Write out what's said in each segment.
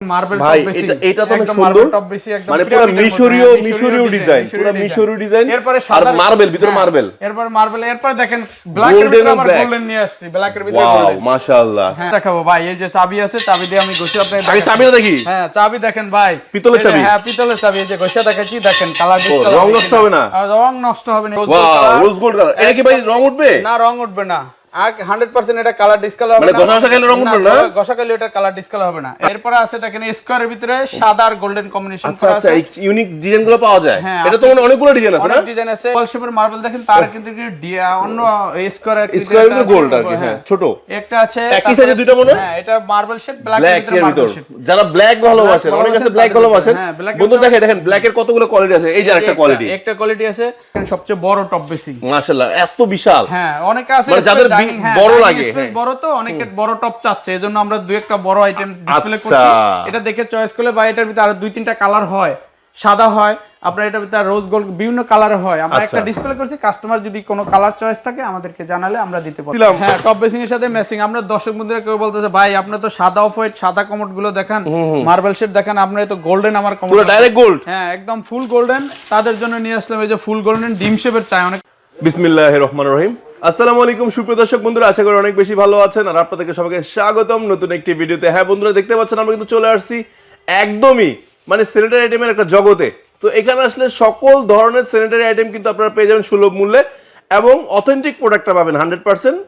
Marble ভাই এটা এটা তো সুন্দর। Marble top বেশি একদম মানে পুরো মিশরীয় মিশরীয় ডিজাইন পুরো মিশরীয় ডিজাইন আর মার্বেল ভিতরে মার্বেল এরপর মার্বেল এরপর দেখেন ব্ল্যাক এর ভিতরে আবার গোল্ডেন নিয়ে আসছি ব্ল্যাক এর ভিতরে ওয়াও মাশাআল্লাহ। দেখাবো ভাই এই যে চাবি আছে চাবি দিয়ে আমি ঘষে আপনাকে আগে দেখাচ্ছি। দেখি। হ্যাঁ চাবি দেখেন ভাই। পিতলের চাবি? হ্যাঁ পিতলের চাবি এই যে দেখাচ্ছি দেখেন কালার রং নষ্ট হবে না? রং নষ্ট হবে না ওয়াও রোজ গোল্ড কালার এটা কি ভাই রং উঠবে? না রং উঠবে না। আর 100% এটা কালার ডিসকালার হবে না। ঘষা ঘষা রং উঠবে না? ঘষা এটা কালার ডিসকালার হবে না। এরপরে আছে দেখেন স্কোয়ারের ভিতরে সাদা আর গোল্ডেন কম্বিনেশন করা আছে। এই ইউনিক ডিজাইনগুলো পাওয়া যায়। এটা তো মানে অনেকগুলো ডিজাইন আছে না? অনেক ডিজাইন আছে। ওয়াল শেপের মার্বেল দেখেন তার কিন্তু অন্য স্কোয়ার স্কয়ার ভিতরে গোল্ড আর কি হ্যাঁ ছোট। একটা আছে একই সাইজে দুইটা মনে হ্যাঁ? এটা মার্বেল শেড ব্ল্যাক ব্ল্যাক এর ভিতর। যারা ব্ল্যাক ভালোবাসেন অনেক আছে ব্ল্যাক ভালোবাসেন। black এর বন্ধু দেখে দেখেন ব্ল্যাক এর কতগুলো কোয়ালিটি আছে? এই যে আরেকটা কোয়ালিটি একটা কোয়ালিটি আছে সবচেয়ে বড় টপ বেসিং মাশাআল্লাহ এত বিশাল। হ্যাঁ অনেকে আছে মানে যাদের হ্যাঁ, বড় লাগে, হ্যাঁ। বড় তো অনেকে বড় টপ চাচ্ছে এজন্য আমরা দুই একটা বড় আইটেম ডিসপ্লে আচ্ছা। করছি। এটা দেখে চয়েস করলে বা এটার ভিতরে আরও দুই তিনটা কালার হয় সাদা হয় আপনার ভিতরে রোজ গোল্ড বিভিন্ন কালার হয়। আমরা আচ্ছা। একটা ডিসপ্লে করছি কাস্টমার যদি কোনো কালার চয়েস থাকে আমাদেরকে জানালে আমরা দিতে পারি হ্যাঁ টপ বেসিং এর সাথে ম্যাচিং আমরা দর্শক বন্ধুরা কেউ বলতেছে ভাই আপনি তো সাদা অফ হোয়াইট সাদা কমোডগুলো দেখান। মার্বেল শেড দেখান আপনার তো গোল্ডেন আমার কমোড পুরো ডাইরেক্ট গোল্ড হ্যাঁ একদম ফুল গোল্ডেন তাদের জন্য নিয়ে আসলাম এই যে ফুল গোল্ডেন ডিম শেপের চাই। অনেক বিসমিল্লাহ রহমান রহিম। আসসালামু আলাইকুম সুপ্রিয় দর্শক বন্ধুরা আশা করি অনেক বেশি ভালো আছেন আর আপনাদেরকে সবাইকে স্বাগতম নতুন একটি ভিডিওতে। হ্যাঁ বন্ধুরা দেখতে পাচ্ছেন আমরা কিন্তু চলে আসছি একদমই মানে স্যানিটারি আইটেমের একটা জগতে। তো এখানে আসলে সকল ধরনের স্যানিটারি আইটেম কিন্তু আপনারা পেয়ে যাবেন সুলভ মূল্যে এবং অথেন্টিক প্রোডাক্টটা পাবেন হান্ড্রেড পার্সেন্ট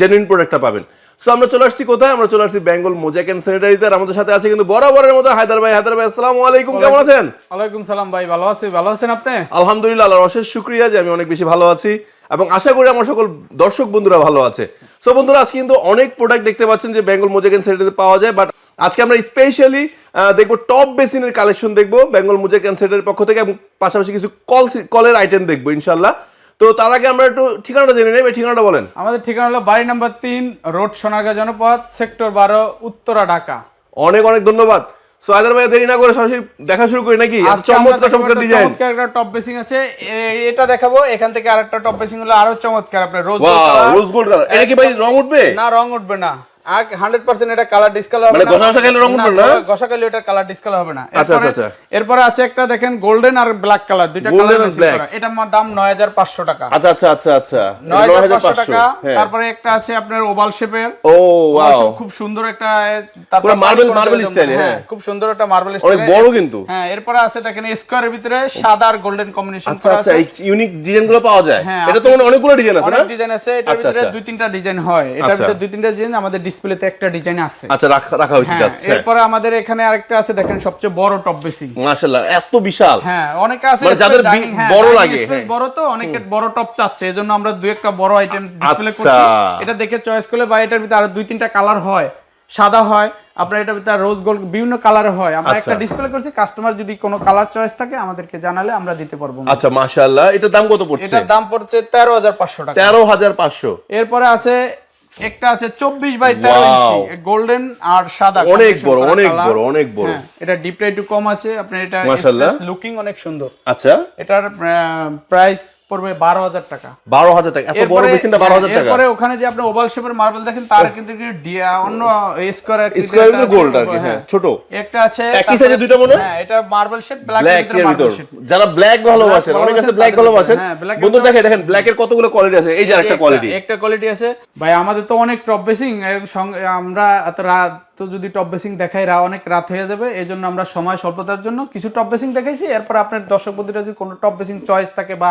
জেনুইন প্রোডাক্টটা পাবেন। সো আমরা চলে আসছি কোথায়? আমরা চলে আসছি বেঙ্গল মোজাক অ্যান্ড স্যানিটাইজার আমাদের সাথে আছে কিন্তু বরাবরের মতো হায়দার ভাই। হায়দার ভাই আসসালামু আলাইকুম কেমন আছেন? ওয়ালাইকুম সালাম ভাই ভালো আছি। ভালো আছেন আপনি? আলহামদুলিল্লাহ আল্লাহর অশেষ শুক্রিয়া যে আমি অনেক বেশি ভালো আছি। এবং আশা করি আমার সকল দর্শক বন্ধুরা ভালো আছে। সো বন্ধুরা আজকে কিন্তু অনেক প্রোডাক্ট দেখতে পাচ্ছেন যে বেঙ্গল মোজাকেন সেটেতে পাওয়া যায় বাট আজকে আমরা স্পেশালি দেখব টপ বেসিনের কালেকশন দেখব বেঙ্গল মোজাকেন সেটের পক্ষ থেকে এবং পাশাপাশি কিছু কল কলের আইটেম দেখব ইনশাল্লাহ তো তার আগে আমরা একটু ঠিকানাটা জেনে নেব ঠিকানাটা বলেন। আমাদের ঠিকানা হলো বাড়ি নাম্বার তিন রোড সোনারগাঁ জনপথ সেক্টর বারো উত্তরা ঢাকা। অনেক অনেক ধন্যবাদ। সো আদার ভাই দেরি না করে সরাসরি দেখা শুরু করি নাকি? চমৎকার চমৎকার একটা ডিজাইন চমৎকার একটা টপ বেসিং আছে। এটা দেখাবো। এখান থেকে আরেকটা টপ বেসিং হলো আরও চমৎকার আপনার রোজ গোল্ড রোজ গোল্ড এটা কি ভাই রং উঠবে? না রং উঠবে না। আর 100% এটা কালার ডিসকালার হবে না। ঘষা ঘষা রং উঠবে না? ঘষা এটা কালার ডিসকালার হবে না। আচ্ছা, এরপরে- আচ্ছা, এরপরে আছে একটা দেখেন গোল্ডেন আর ব্ল্যাক কালার দুইটা কালার and করা। এটা দাম 9500 টাকা। আচ্ছা আচ্ছা আচ্ছা আচ্ছা। নয় হাজার পাঁচশো 9500 টাকা। হ্যাঁ। তারপরে একটা আছে আপনার ওভাল শেপের ও ওয়াও খুব সুন্দর একটা পুরো marble- পানি marble করা style এ, হ্যাঁ হ্যাঁ। খুব সুন্দর একটা মার্বেল অনেক বড় কিন্তু। হ্যাঁ এরপরে আছে দেখেন স্কোয়ারের ভিতরে সাদা আর গোল্ডেন কম্বিনেশন আচ্ছা করা আচ্ছা আছে। ইউনিক পাওয়া যায়। হ্যাঁ, এটা তো অনেকগুলো ডিজাইন আছে না? অনেক ডিজাইন আছে এটার ভিতরে। দুই তিনটা ডিজাইন হয়। এটার। ভিতরে দুই তিনটা ডিজাইন আমাদের ডিসপ্লেতে একটা ডিজাইন আছে। আচ্ছা রাখা রাখা হয়েছে হ্যাঁ জাস্ট এরপরে আমাদের এখানে আরেকটা আছে দেখেন সবচেয়ে বড় টপ বেসিং মাশাআল্লাহ এত বিশাল। হ্যাঁ অনেকে আছে মানে যাদের হ্যাঁ, বড় লাগে, হ্যাঁ। বড় তো অনেকে বড় টপ চাচ্ছে এজন্য আমরা দুই একটা বড় আইটেম ডিসপ্লে আচ্ছা। করছি। এটা দেখে চয়েস করলে বা এটার ভিতরে আরও দুই তিনটা কালার হয় সাদা হয় আপনার এটার ভিতরে রোজ গোল্ড বিভিন্ন কালার হয়। আমরা আচ্ছা। একটা ডিসপ্লে করছি কাস্টমার যদি কোনো কালার চয়েস থাকে আমাদেরকে জানালে আমরা দিতে পারব। আচ্ছা মাশাআল্লাহ এটার দাম কত পড়ছে? এটার দাম পড়ছে তেরো হাজার পাঁচশো টাকা। তেরো হাজার পাঁচশো। এরপরে আছে একটা আছে চব্বিশ বাই তেরো Wow. ইঞ্চি গোল্ডেন আর সাদা অনেক বড়, অনেক বড়, অনেক বড়। হ্যাঁ, এটা ডিপটা একটু কম আছে আপনার এটা লুকিং অনেক সুন্দর আচ্ছা এটার প্রাইস পড়বে বারো হাজার টাকা। বারো হাজার টাকা। এত বড় মেশিনটা বারো হাজার হ্যাঁ, টাকা? এরপরে ওখানে যে আপনি ওভাল শেপের মার্বেল দেখেন তার কিন্তু অন্য স্কোয়ার স্কোয়ার গোল্ড আর কি হ্যাঁ ছোট। একটা আছে একই সাইজে দুইটা মনে হ্যাঁ? এটা মার্বেল শেড ব্ল্যাক ব্ল্যাক এর ভিতর। যারা ব্ল্যাক ভালোবাসেন অনেক আছে ব্ল্যাক ভালোবাসেন। হ্যাঁ, black এর বন্ধু ভিতরে- দেখেন ব্ল্যাক এর কতগুলো কোয়ালিটি আছে? এই যে একটা কোয়ালিটি একটা কোয়ালিটি আছে। ভাই আমাদের তো অনেক টপ বেসিং আমরা এত রাত তো যদি টপ বেসিং দেখাই রা অনেক রাত হয়ে যাবে এই জন্য আমরা সময় স্বল্পতার জন্য কিছু টপ বেসিং দেখাইছি। এরপর আপনার দর্শক বন্ধুরা যদি কোনো টপ বেসিং চয়েস থাকে বা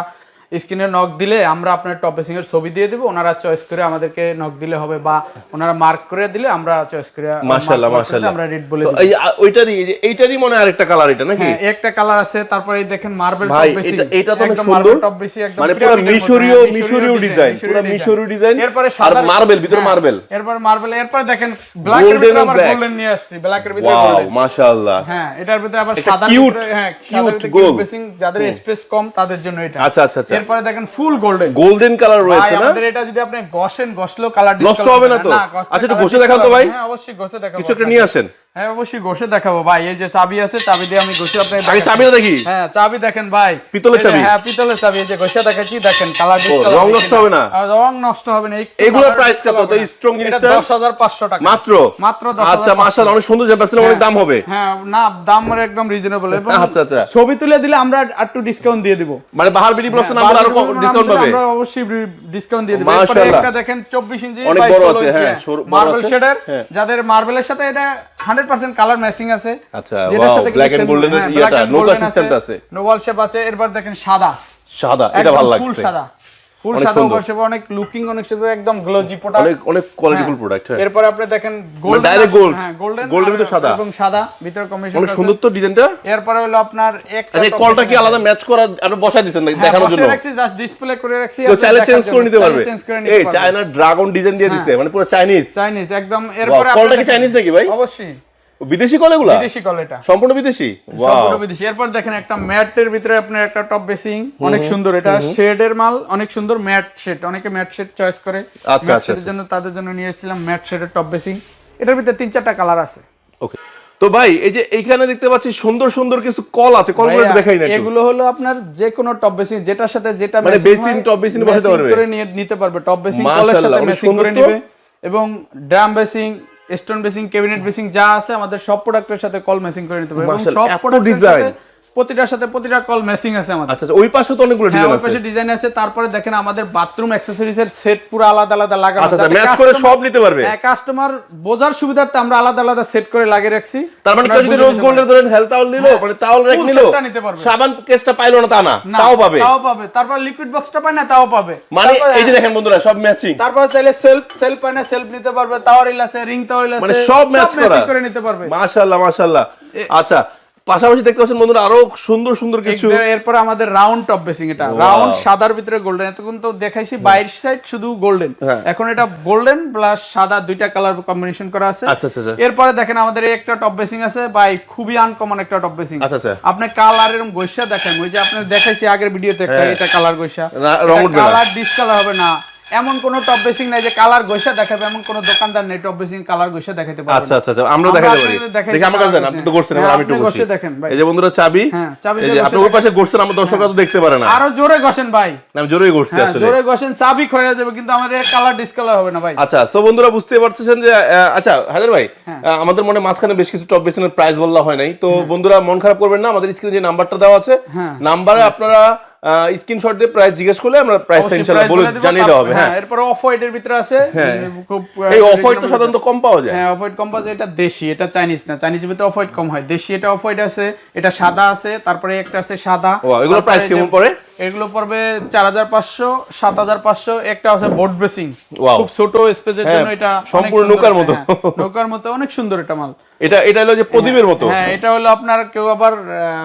স্ক্রিনে নক দিলে আমরা আপনার টপ বেসিং এর ছবি দিয়ে দেবো। ওনারা চয়েস করে আমাদেরকে নক দিলে হবে বা ওনারা মার্ক করে দিলে আমরা চয়েস করে মাশাআল্লাহ মাশাআল্লাহ। আমরা রেট বলে দিই ওইটারই যে এইটারই মনে হয় আরেকটা কালার এটা নাকি? হ্যাঁ একটা কালার আছে তারপরে এই দেখেন মার্বেল টপ বেসিং এটা এটা তো সুন্দর। টপ বেশি একদম মানে পুরো মধ্যে, মিশরীয় হ্যাঁ, মিশরীয় ডিজাইন পুরো মিশরীয় ডিজাইন এরপরে আর সাদা মার্বেল ভিতরে হ্যাঁ, মার্বেল এরপর মার্বেল এরপর দেখেন ব্ল্যাক এর ভিতরে আবার গোল্ডেন নিয়ে আসছি। ব্ল্যাক এর ভিতরে ওয়াও গোল্ডেন মাশাআল্লাহ। হ্যাঁ এটার ভিতরে আবার সাদা cute, হ্যাঁ সাদা gold। বেসিং যাদের স্পেস কম তাদের জন্য এটা। আচ্ছা আচ্ছা আচ্ছা। এরপরে দেখেন ফুল গোল্ডেন গোল্ডেন কালার রয়েছে না আমাদের এটা যদি আপনি ঘষেন ঘষলো কালার নষ্ট হবে না তো? আচ্ছা, একটু ঘষে দেখান তো ভাই। হ্যাঁ অবশ্যই ঘষে দেখাবো কিছু একটা নিয়ে আসেন হ্যাঁ অবশ্যই ঘষে দেখাবো ভাই এই যে চাবি আছে চাবি দিয়ে আমি ঘষে আপনাকে আগে দেখাচ্ছি। চাবিটা দেখি হ্যাঁ চাবি দেখেন ভাই পিতলের চাবি? হ্যাঁ পিতলের চাবি এই যে ঘষে দেখাচ্ছি দেখেন কালার রং নষ্ট হবে না? রং নষ্ট হবে না discolor কত? তো এটা জিনিসটা? 10,500 টাকা মাত্র মাত্র 10,500 আচ্ছা মাশাআল্লাহ অনেক সুন্দর জানতে অনেক দাম হবে হ্যাঁ না দাম একদম রিজনেবল এবং আচ্ছা, আচ্ছা। ছবি তুলে দিলে আমরা একটু ডিসকাউন্ট দিয়ে দিব মানে বাহার বিডি প্লাস নাম্বার আরও ডিসকাউন্ট পাবে আমরা অবশ্যই ডিসকাউন্ট দিয়ে দিব এরপরে। একটা দেখেন 24 ইঞ্চি অনেক বড় আছে, হ্যাঁ, মার্বেল। শেডের হ্যাঁ। যাদের মার্বেলের সাথে এটা 100% কালার ম্যাচিং আছে। আচ্ছা, golden এর ইয়েটা, নৌকা আছে। নোভাল শেপ আছে এরপর দেখেন সাদা। সাদা এটা ভালো ফুল সাদা। ফুল সাদা অনেক লুকিং অনেক সুন্দর একদম গ্লোজি প্রোডাক্ট অনেক অনেক কোয়ালিটিফুল প্রোডাক্ট হ্যাঁ। এরপর আপনি দেখেন। হ্যাঁ গোল্ডেন Gold এর ভিতরে সাদা। এবং সাদা ভিতর কম্বিনেশন অনেক সুন্দর তো ডিজাইনটা এরপরে হলো আপনার একটা আচ্ছা কলটা কি আলাদা ম্যাচ করার বসাই দিয়েছেন নাকি দেখানোর জন্য? জাস্ট ডিসপ্লে করে রাখছি কেউ চাইলে চেঞ্জ করে নিতে পারবে। এই চায়না ড্রাগন ডিজাইন দিয়ে দিছে মানে পুরো চাইনিজ চাইনিজ একদম এরপরে কলটা কি চাইনিজ নাকি ভাই? অবশ্যই। বিদেশি কল এগুলা? বিদেশি কল এটা। সম্পূর্ণ বিদেশি? সম্পূর্ণ বিদেশি। এরপর দেখেন একটা ম্যাটের ভিতরে আপনার একটা টপ বেসিং অনেক সুন্দর। এটা শেডের মাল অনেক সুন্দর ম্যাট শেড। অনেকে ম্যাট শেড চয়েস করে। আচ্ছা, আচ্ছা, শেডের জন্য তাদের জন্য নিয়ে এসেছিলাম ম্যাট শেডের টপ বেসিং এটার ভিতরে তিন চারটা কালার আছে। ওকে তো ভাই এই যে এইখানে দেখতে পাচ্ছি সুন্দর সুন্দর কিছু কল আছে। কলগুলো দেখাই না এগুলো হলো আপনার যে কোনো টপ বেসিং যেটার সাথে যেটা মানে হয়, top basin বসাতে পারবে? করে নিয়ে নিতে পারবে। টপ বেসিং কলের সাথে ম্যাচিং করে নেবে। এবং drum basin stone basin cabinet basin যা আছে আমাদের সব প্রোডাক্টের সাথে কল মেসিং করে নিতে পারবেন সব প্রোডাক্ট সাথে প্রতিটার সাথে প্রতিটা কল ম্যাচিং আছে আমাদের। আচ্ছা আচ্ছা ওই পাশে তো অনেকগুলো হ্যাঁ ডিজাইন ওই পাশে ডিজাইন আছে তারপরে দেখেন আমাদের বাথরুম অ্যাকসেসরিজ এর সেট পুরো আলাদা আলাদা লাগানো আচ্ছা আচ্ছা ম্যাচ করে সব নিতে পারবে। হ্যাঁ কাস্টমার বোঝার সুবিধার্থে আমরা আলাদা আলাদা সেট করে লাগিয়ে রাখছি। তার মানে যদি রোজ গোল্ডের ধরেন হেলথ টাওয়াল নিলো হ্যাঁ, মানে টাওয়াল রেক নিলো নিতে পারবে। সাবান কেসটা পাইলো না তা না তাও পাবে। তাও পাবে। তারপর লিকুইড বক্সটা পায় না তাও পাবে। মানে এই যে দেখেন বন্ধুরা সব ম্যাচিং তারপর চাইলে সেলফ সেলফ পায় না সেলফ নিতে পারবে তাওয়ারিল আছে রিং তাওয়ারিল আছে মানে সব ম্যাচ করা। করে নিতে পারবে। মাশাআল্লাহ মাশাআল্লাহ। আচ্ছা পাশাপাশি দেখতে পাচ্ছেন বন্ধুরা আরও সুন্দর সুন্দর কিছু। এরপর আমাদের রাউন্ড টপ বেসিং এটা। রাউন্ড সাদার ভিতরে গোল্ডেন এতক্ষণ তো দেখাইছি বাইর সাইড শুধু গোল্ডেন হ্যাঁ। এখন এটা গোল্ডেন প্লাস সাদা দুইটা কালার কম্বিনেশন করা আছে। আচ্ছা আচ্ছা আচ্ছা। এরপরে দেখেন আমাদের একটা টপ বেসিং আছে। বাই খুবই আনকমন একটা টপ বেসিং আচ্ছা আচ্ছা। আপনি কালার এরকম গৈসা দেখেন ওই যে আপনি দেখাইছি আগের ভিডিওতে একটা হ্যাঁ। এটা কালার গৈসা কালার ডিসকালার হবে না। এমন কোন টপ বেসিং নাই যে কালার গৈসা দেখাবে এমন কোন দোকানদার নেই টপ বেসিং কালার গৈসা দেখাতে পারবে আচ্ছা আচ্ছা আচ্ছা আমরা দেখাতে পারি। দেখি আমার কাছে আপনি তো। করছেন হ্যাঁ, আমি একটু করছি দেখেন ভাই। এই যে বন্ধুরা চাবি হ্যাঁ, চাবি এই যে আপনি ওই পাশে ঘুরছেন আমার দর্শকরা তো দেখতে পারে না। আরও জোরে ঘষেন ভাই। আমি ঘুরছি হ্যাঁ আসলে। জোরে ঘষেন চাবি ক্ষয়ে যাবে কিন্তু আমাদের কালার ডিসকালার হবে না ভাই। আচ্ছা সো বন্ধুরা বুঝতে পারছেন যে আচ্ছা হাজার ভাই হ্যাঁ। আমাদের মনে মাঝখানে বেশ কিছু টপ বেসিনের প্রাইস বলা হয় নাই। তো বন্ধুরা মন খারাপ করবেন না আমাদের স্ক্রিনে যে নাম্বারটা দেওয়া আছে হ্যাঁ। নাম্বারে আপনারা স্ক্রিনশট দিয়ে প্রাইস জিজ্ঞেস করলে আমরা প্রাইসটা ইনশাআল্লাহ বলে জানিয়ে দেওয়া হবে। হ্যাঁ এরপরে অফ হোয়াইটের ভিতরে আছে। হ্যাঁ। খুব এই অফ হোয়াইট তো সাধারণত কম পাওয়া যায়। হ্যাঁ অফ হোয়াইট কম্পাস এটা দেশি এটা চাইনিজ না। চাইনিজ ভিতরে অফ হোয়াইট কম হয়। দেশি এটা অফ হোয়াইট আছে এটা সাদা আছে তারপরে একটা আছে সাদা। ও, এগুলো যে- কেমন পড়ে? এগুলো পড়বে চার হাজার পাঁচশো সাত হাজার পাঁচশো একটা আছে বোর্ড বেসিং খুব ছোট স্পেসের হ্যাঁ, জন্য এটা সম্পূর্ণ নৌকার মতো। হ্যাঁ, নৌকার মতো অনেক সুন্দর এটা মাল। এটা এটা হলো যে প্রদীপের মতো। হ্যাঁ এটা হলো আপনার কেউ আবার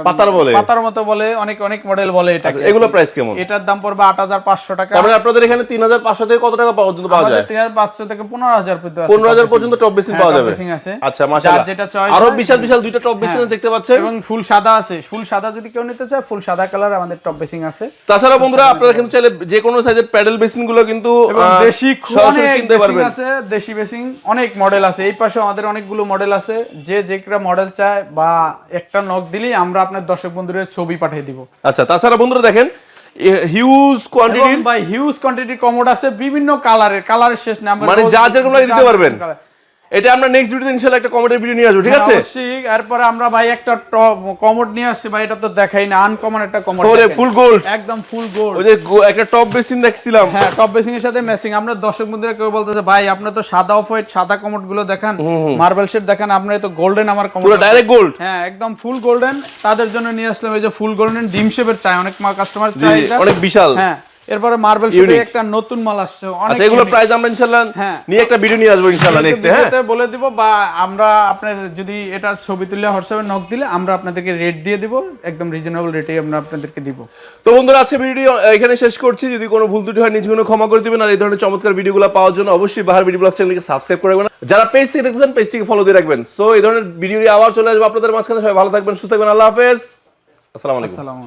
পাতার বলে। পাতার মতো বলে অনেক অনেক মডেল বলে এটা এগুলো প্রাইস কেমন? এটার দাম পড়বে আট হাজার পাঁচশো টাকা। তার মানে আপনাদের এখানে তিন হাজার পাঁচশো থেকে কত টাকা পর্যন্ত পাওয়া যায়? তিন হাজার পাঁচশো থেকে পনেরো হাজার পর্যন্ত আছে পনেরো হাজার top পর্যন্ত টপ বেসিন হ্যাঁ, পাওয়া যাবে। basing আছে। আচ্ছা মাশাআল্লাহ। যেটা choice আরও বিশাল বিশাল দুইটা টপ বেসিন হ্যাঁ। দেখতে পাচ্ছেন? এবং ফুল সাদা আছে ফুল সাদা যদি কেউ নিতে চায় ফুল সাদা কালার আমাদের টপ বেসিং আছে। তাছাড়া বন্ধুরা আপনারা কিন্তু চাইলে যে কোনো সাইজের প্যাডেল বেসিনগুলো কিন্তু দেশি সরাসরি কিনতে পারবেন। আছে দেশি বেসিং অনেক মডেল আছে। এই পাশে আমাদের অনেকগুলো মডেল আছে। যে যেটা মডেল চায় বা একটা নক দিলেই আমরা আপনার দর্শক বন্ধুদের ছবি পাঠিয়ে দিব। আচ্ছা তাছাড়া বন্ধুরা দেখেন হিউজ কোয়ান্টিটি ভাই হিউজ কোয়ান্টিটি কমোড আছে বিভিন্ন কালারের কালারের শেষ আমরা মানে যা যেরকম লাগে দিতে যা পারবেন। এটা আমরা নেক্সট ভিডিওতে ইনশাআল্লাহ একটা কমেন্টের ভিডিও নিয়ে আসব ঠিক হ্যাঁ, আছে? অবশ্যই। এরপরে আমরা ভাই একটা টপ কমোড নিয়ে আসছি ভাই এটা তো দেখাই না আনকমন একটা কমোড ওরে ফুল গোল্ড একদম ফুল গোল্ড ওই যে একটা টপ বেসিন দেখছিলাম। হ্যাঁ টপ বেসিং এর সাথে ম্যাচিং আমরা দর্শক বন্ধুরা কেউ বলতেছে ভাই আপনি তো সাদা অফ হোয়াইট সাদা কমোডগুলো দেখান। মার্বেল শেড দেখান আপনি তো গোল্ডেন আমার কমোড পুরো ডাইরেক্ট গোল্ড হ্যাঁ একদম ফুল গোল্ডেন তাদের জন্য নিয়ে আসলাম এই যে ফুল গোল্ডেন ডিম শেপের চাই। অনেক কাস্টমার চাই। অনেক বিশাল। হ্যাঁ এরপরে মার্বেল Unique। একটা নতুন মাল আসছে আচ্ছা এগুলো প্রাইস আমরা ইনশাআল্লাহ হ্যাঁ। নিয়ে একটা ভিডিও নিয়ে আসব ইনশাআল্লাহ নেক্সট হ্যাঁ? বলে দিব বা আমরা আপনার যদি এটা ছবি তুলে হোয়াটসঅ্যাপে নক দিলে আমরা আপনাদেরকে রেট দিয়ে দিব একদম রিজনেবল রেটে আমরা আপনাদেরকে দিব। তো বন্ধুরা আজকে ভিডিও এখানে শেষ করছি। যদি কোনো ভুল ত্রুটি হয় নিজে কোনো ক্ষমা করে দিবেন। আর এই ধরনের চমৎকার ভিডিওগুলো পাওয়ার জন্য অবশ্যই বাহার ভিডিও ব্লগ চ্যানেলকে সাবস্ক্রাইব করে রাখবেন। যারা পেজ থেকে দেখছেন পেজটিকে ফলো দিয়ে রাখবেন। সো এই ধরনের ভিডিও আবার চলে আসবে আপনাদের মাঝখানে। সবাই ভালো থাকবেন সুস্থ থাকবেন। আল্লাহ হাফেজ। আসসালামু আলাইকুম।